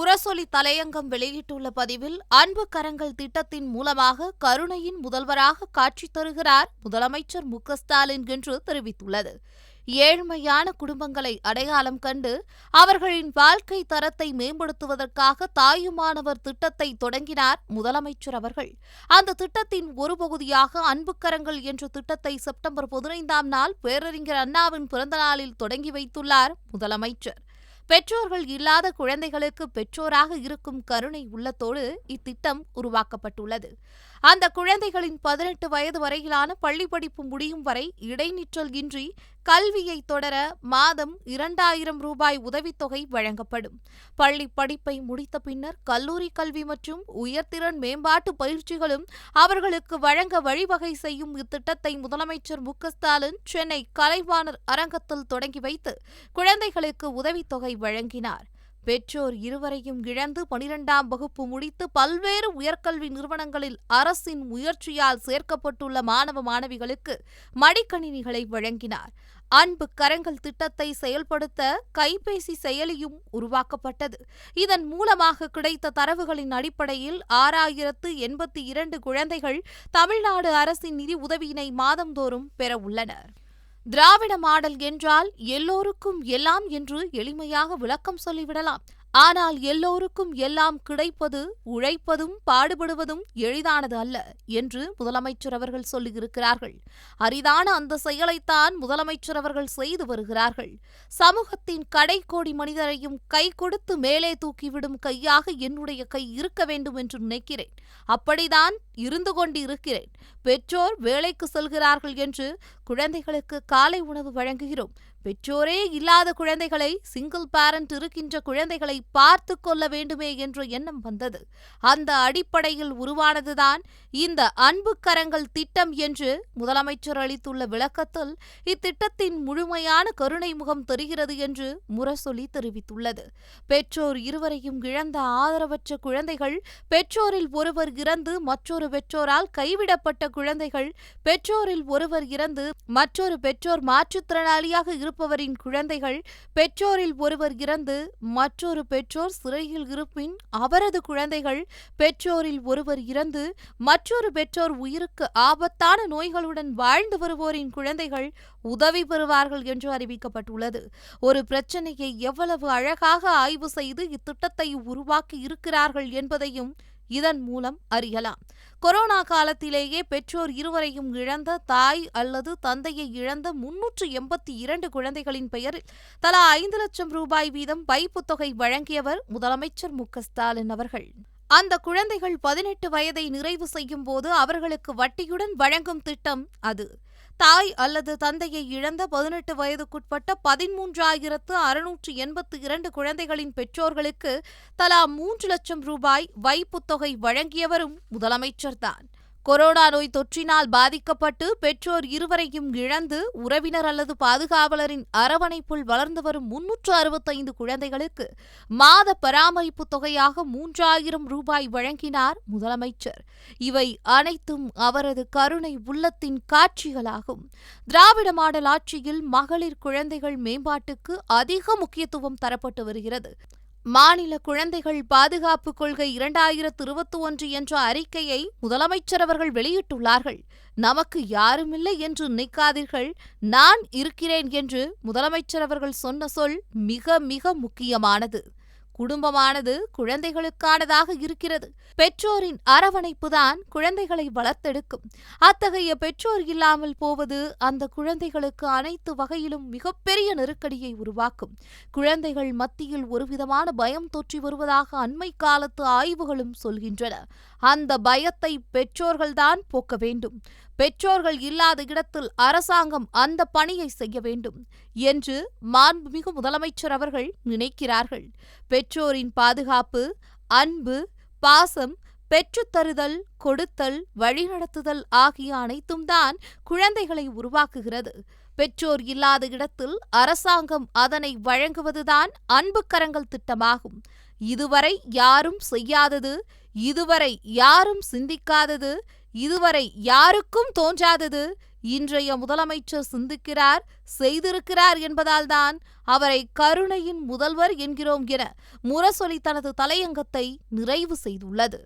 முரசொலி தலையங்கம் வெளியிட்டுள்ள பதிவில் அன்பு கரங்கள் திட்டத்தின் மூலமாக கருணையின் முதல்வராக காட்சி தருகிறார் முதலமைச்சர் மு ஸ்டாலின் என்று தெரிவித்துள்ளது. ஏழ்மையான குடும்பங்களை அடையாளம் கண்டு அவர்களின் வாழ்க்கை தரத்தை மேம்படுத்துவதற்காக தாயுமானவர் திட்டத்தை தொடங்கினார் முதலமைச்சர் அவர்கள். அந்த திட்டத்தின் ஒரு பகுதியாக அன்புக்கரங்கள் என்ற திட்டத்தை செப்டம்பர் பதினைந்தாம் நாள் பேரறிஞர் அண்ணாவின் பிறந்த நாளில் தொடங்கி வைத்துள்ளார் முதலமைச்சர். பெற்றோர்கள் இல்லாத குழந்தைகளுக்கு பெற்றோராக இருக்கும் கருணை உள்ளத்தோடு இத்திட்டம் உருவாக்கப்பட்டுள்ளது. அந்த குழந்தைகளின் பதினெட்டு வயது வரையிலான பள்ளி படிப்பு முடியும் வரை இடைநிற்றல் இன்றி கல்வியை தொடர மாதம் இரண்டாயிரம் ரூபாய் உதவித்தொகை வழங்கப்படும். பள்ளி படிப்பை முடித்த பின்னர் கல்லூரி கல்வி மற்றும் உயர்திறன் மேம்பாட்டு பயிற்சிகளும் அவர்களுக்கு வழங்க வழிவகை செய்யும் இத்திட்டத்தை முதலமைச்சர் மு. ஸ்டாலின் சென்னை கலைவாணர் அரங்கத்தில் தொடங்கி வைத்து குழந்தைகளுக்கு உதவித்தொகை வழங்கினார். பெற்றோர் இருவரையும் இழந்து பனிரெண்டாம் வகுப்பு முடித்து பல்வேறு உயர்கல்வி நிறுவனங்களில் அரசின் முயற்சியால் சேர்க்கப்பட்டுள்ள மாணவ மாணவிகளுக்கு மடிக்கணினிகளை வழங்கினார். அன்பு கரங்கள் திட்டத்தை செயல்படுத்த கைபேசி செயலியும் உருவாக்கப்பட்டது. இதன் மூலமாக கிடைத்த தரவுகளின் அடிப்படையில் ஆறாயிரத்து எண்பத்தி இரண்டு குழந்தைகள் தமிழ்நாடு அரசின் நிதி உதவியினை மாதந்தோறும் பெற உள்ளனர். திராவிட மாடல் என்றால் எல்லோருக்கும் எல்லாம் என்று எளிமையாக விளக்கம் சொல்லிவிடலாம். ஆனால் எல்லோருக்கும் எல்லாம் கிடைப்பது உழைப்பதும் பாடுபடுவதும் எளிதானது அல்ல என்று முதலமைச்சர் அவர்கள் சொல்லியிருக்கிறார்கள். அரிதான அந்த செயலைத்தான் முதலமைச்சர் அவர்கள் செய்து வருகிறார்கள். சமூகத்தின் கடைக்கோடி மனிதரையும் கை கொடுத்து மேலே தூக்கிவிடும் கையாக என்னுடைய கை இருக்க வேண்டும் என்று நினைக்கிறேன். அப்படிதான் இருந்து கொண்டு இருக்கிறேன் பெற்றோர் வேலைக்கு செல்கிறார்கள் என்று குழந்தைகளுக்கு காலை உணவு வழங்குகிறோம். பெற்றோரே இல்லாத குழந்தைகளை சிங்கிள் பேரண்ட் இருக்கின்ற குழந்தைகளை பார்த்து கொள்ள வேண்டுமே என்ற எண்ணம் வந்தது. அந்த அடிப்படையில் உருவானதுதான் இந்த அன்பு கரங்கள் திட்டம் என்று முதலமைச்சர் அளித்துள்ள விளக்கத்தில் இத்திட்டத்தின் முழுமையான கருணை முகம் தெரிகிறது என்று முரசொலி தெரிவித்துள்ளது. பெற்றோர் இருவரையும் இழந்த ஆதரவற்ற குழந்தைகள் பெற்றோரில் ஒருவர் இறந்து மற்றொரு பெற்றோரால் கைவிடப்பட்ட குழந்தைகள் பெற்றோரில் ஒருவர் இறந்து மற்றொரு பெற்றோர் மாற்றுத்திறனாளியாக இருப்பவரின் குழந்தைகள் பெற்றோரில் ஒருவர் இறந்து மற்றொரு பெற்றோர் சிறையில் இருப்பின் அவரது குழந்தைகள் பெற்றோரில் ஒருவர் இறந்து மற்றொரு பெற்றோர் உயிருக்கு ஆபத்தான நோய்களுடன் வாழ்ந்து வருவோரின் குழந்தைகள் உதவி பெறுவார்கள் என்று அறிவிக்கப்பட்டுள்ளது. ஒரு பிரச்சனையை எவ்வளவு அழகாக ஆய்வு செய்து இத்திட்டத்தை உருவாக்கி இருக்கிறார்கள் என்பதையும் இதன் மூலம் அறியலாம். கொரோனா காலத்திலேயே பெற்றோர் இருவரையும் இழந்த தாய் அல்லது தந்தையை இழந்த முன்னூற்று எண்பத்தி இரண்டு குழந்தைகளின் பெயரில் தலா ஐந்து லட்சம் ரூபாய் வீதம் வைப்புத்தொகை வழங்கியவர் முதலமைச்சர் மு ஸ்டாலின் அவர்கள். அந்த குழந்தைகள் பதினெட்டு வயதை நிறைவு செய்யும் போது அவர்களுக்கு வட்டியுடன் வழங்கும் திட்டம் அது. தாய் அல்லது தந்தையை இழந்த பதினெட்டு வயதுக்குட்பட்ட பதிமூன்றாயிரத்து அறுநூற்று எண்பத்தி இரண்டு குழந்தைகளின் பெற்றோர்களுக்கு தலா மூன்று லட்சம் ரூபாய் வைப்புத்தொகை வழங்கியவரும் முதலமைச்சர்தான். கொரோனா நோய் தொற்றினால் பாதிக்கப்பட்டு பெற்றோர் இருவரையும் இழந்து உறவினர் அல்லது பாதுகாவலரின் அரவணைப்புள் வளர்ந்து வரும் முன்னூற்று அறுபத்தைந்து குழந்தைகளுக்கு மாத பராமரிப்பு தொகையாக மூன்றாயிரம் ரூபாய் வழங்கினார் முதலமைச்சர். இவை அனைத்தும் அவரது கருணை உள்ளத்தின் காட்சிகளாகும். திராவிட மாடல் ஆட்சியில் மகளிர் குழந்தைகள் மேம்பாட்டுக்கு அதிக முக்கியத்துவம் தரப்பட்டு வருகிறது. மாநில குழந்தைகள் பாதுகாப்பு கொள்கை இரண்டாயிரத்து இருபத்தி ஒன்று என்ற அறிக்கையை முதலமைச்சர் அவர்கள் வெளியிட்டுள்ளார்கள். நமக்கு யாருமில்லை என்று நினைக்காதீர்கள். நான் இருக்கிறேன் என்று முதலமைச்சர் அவர்கள் சொன்ன சொல் மிக மிக முக்கியமானது. குடும்பமானது குழந்தைகளுக்கானதாக இருக்கிறது. பெற்றோரின் அரவணைப்புதான் குழந்தைகளை வளர்த்தெடுக்கும். அத்தகைய பெற்றோர் இல்லாமல் போவது அந்த குழந்தைகளுக்கு அனைத்து வகையிலும் மிகப்பெரிய நெருக்கடியை உருவாக்கும். குழந்தைகள் மத்தியில் ஒருவிதமான பயம் தொற்றி வருவதாக அண்மை காலத்து ஆய்வுகளும் சொல்கின்றன. அந்த பயத்தை பெற்றோர்கள்தான் போக்க வேண்டும். பெற்றோர்கள் இல்லாத இடத்தில் அரசாங்கம் அந்த பணியை செய்ய வேண்டும். என்று மாண்புமிகு முதலமைச்சர் அவர்கள் நினைக்கிறார்கள். பெற்றோரின் பாதுகாப்பு அன்பு பாசம் பெற்றுத்தருதல் கொடுத்தல் வழிநடத்துதல் ஆகிய அனைத்தும் தான் குழந்தைகளை உருவாக்குகிறது. பெற்றோர் இல்லாத இடத்தில் அரசாங்கம் அதனை வழங்குவதுதான் அன்பு கரங்கள் திட்டமாகும். இதுவரை யாரும் செய்யாதது இதுவரை யாரும் சிந்திக்காதது இதுவரை யாருக்கும் தோன்றாதது இன்றைய முதலமைச்சர் சிந்திக்கிறார் செய்திருக்கிறார் என்பதால்தான் அவரை கருணையின் முதல்வர் என்கிறோம் என முரசொலி தனது தலையங்கத்தை நிறைவு செய்துள்ளது.